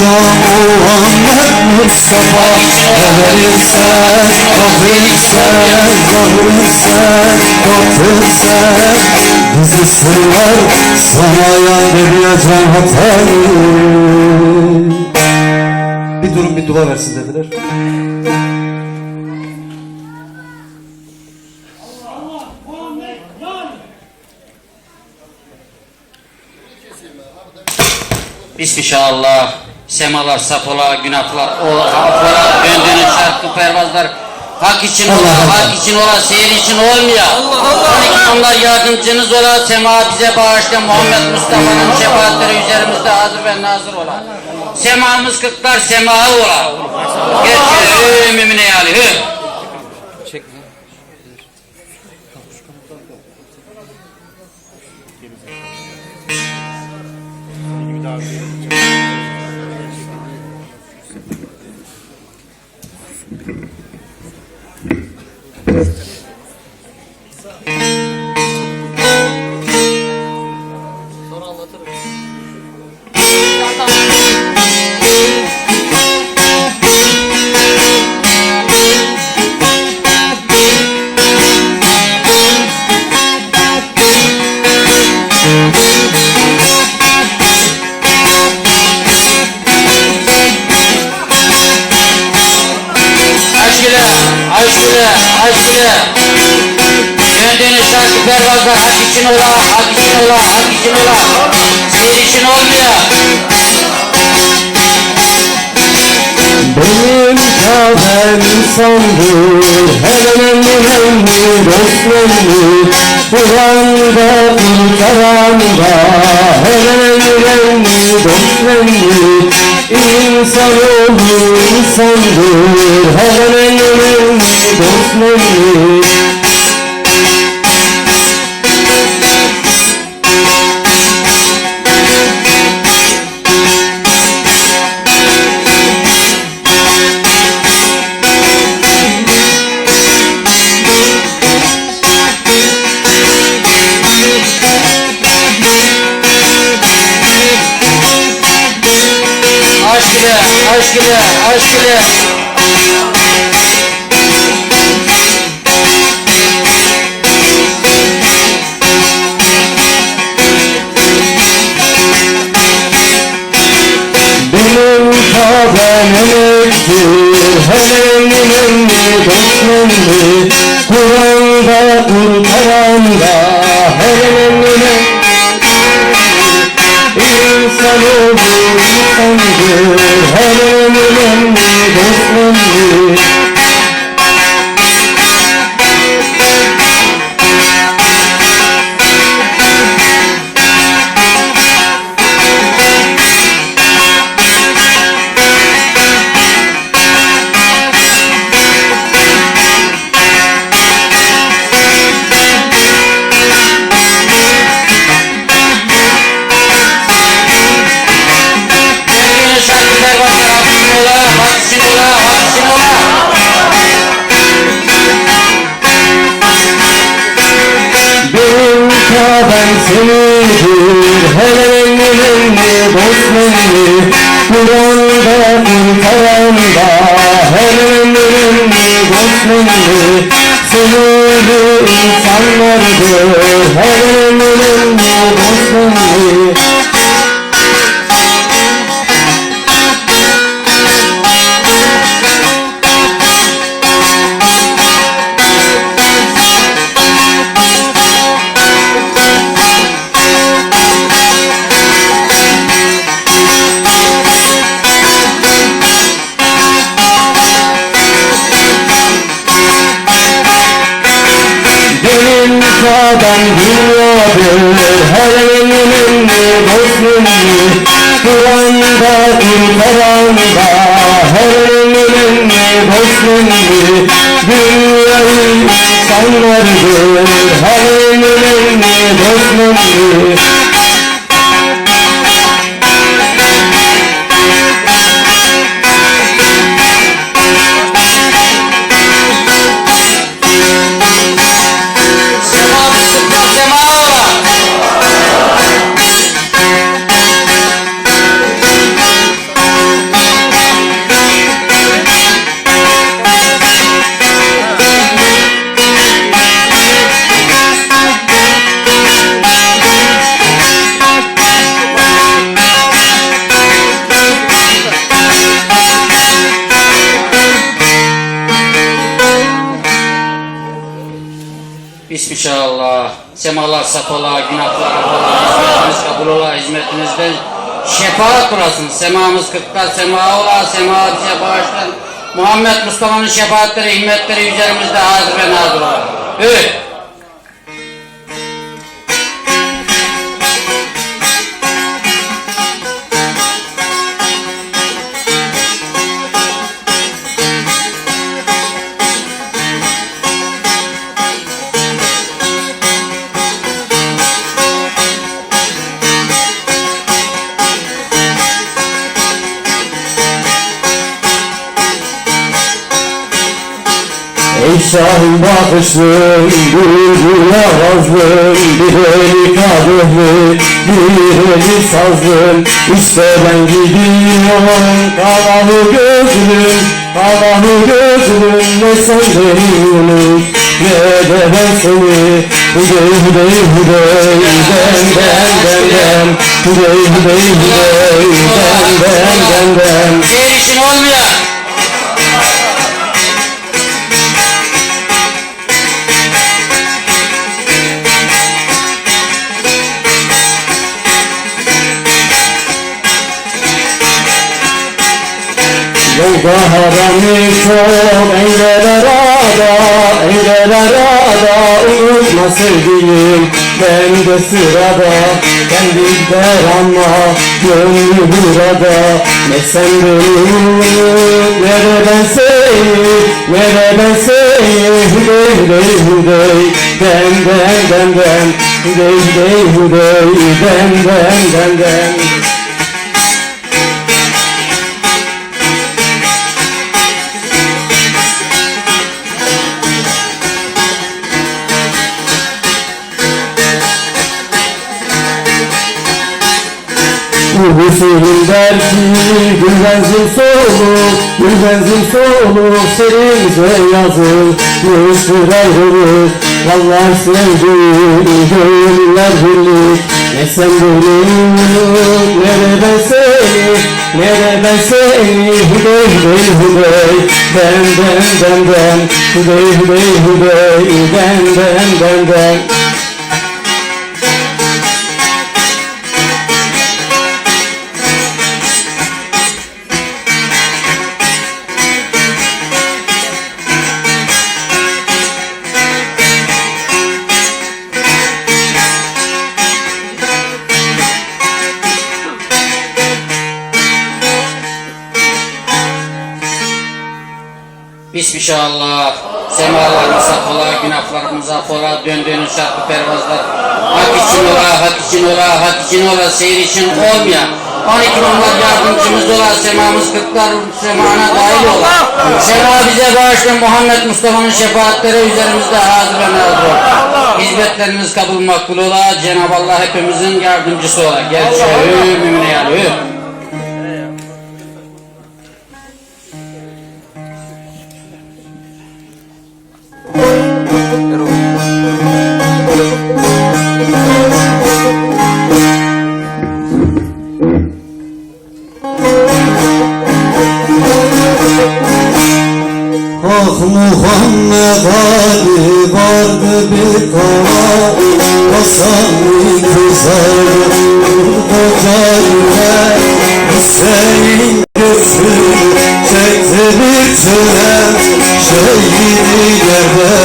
Muhammed Mustafa Verirsen, gafilsen, gafilsen, gafilsen Bizi sırlar sana yandıracağım hatayı Bir durun bir dua versin dediler. Bismillah. Semalar, safolar, günahlar, o afolar, döndüğünüz şarkı pervazlar hak için ola, hak için ola, seyir için olmuyor. Allah Onlar yardımcınız ola, sema bize bağışla, Muhammed Mustafa'nın şefaatleri üzerimizde hazır ve nazır ola. Semamız kırklar, sema ola. Gerçi hı mümine yani hı. Aşk için ola, hak için ola. Seyir için olmuyor. Benim Kabe'm insandır Hem önemli hem de dost ömrü Kur'an'da kurtaranda Hem önemli hem de dost ömrü İnsanoğlu insandır Hem önemli hem de dost aşk ile. İnsandır Hem emin emmi dost emmi Senidir Hele emmi emmi dost emmi Kur'an'da kurtaranda Hele emmi emmi dost emmi Sebebi insanlardır Hele emmi emmi emin dost emmi Kur'an'da kurtaranda Her emin dost emmi Dünyayı insanlardır Her emin dost emmi Bismillah. Semalar saf günahlar ola, hizmetiniz kabul ola, hizmetinizden şefaat bulasın. Semamız kırklar sema ola, sema bize bağışlan. Muhammed Mustafa'nın şefaatleri, himmetleri üzerimizde hazır ve nazır ola. Evet. Ey şahin bakışlım, gurur avazlım Bir eli kadehli, bir eli sazlım İşte ben gidiyorum, kavalı gözlüm Kavalı gözlüm, ne sen unut Ne de ben seni Hüdey hüdey hüdey, den den den den Hüdey hüdey hüdey, den den den den Şehir için. Yolda harami çok eyleler ada, eyleler ada Unutma sevdiğim ben de sırada Kendimden ama gönlü burada. Ne sen beni unut ne de ben seni Ne de ben seni Hüdey hüdey hüdey Den den den den Hüdey hüdey hüdey Den den den den Usulün belki gül benzin soluk Gül benzin soluk serimize yazık Yuştur ayrılık. Yalvar sevdik Gönüller birlik. Ne sen unut Ne de ben seni Ne de ben seni. Hüdey hüdey hüdey Ben ben ben ben. Hüdey hüdey hüdey Ben ben ben ben Bismillah. Semalarımız affola, günahlarımız affola, döndüğünüz şarkı pervazlar. Hak için ola, hak için ola, hak için ola, seyir için olmaya. 12 onlar yardımcımız ola, semamız kırklar semana dahil ola. Sema bize bağışla Muhammed Mustafa'nın şefaatleri üzerimizde hazır ve nazır ola. Hizmetleriniz kabul makbul ola, Cenab-ı Allah hepimizin yardımcısı ola. Gel şehü mümine yalü. Ah Muhammed Ali vardı bir kara Hasan güzel koca yüreği Hüseyin gözünü çekti bir çöle Şehidi Kerbela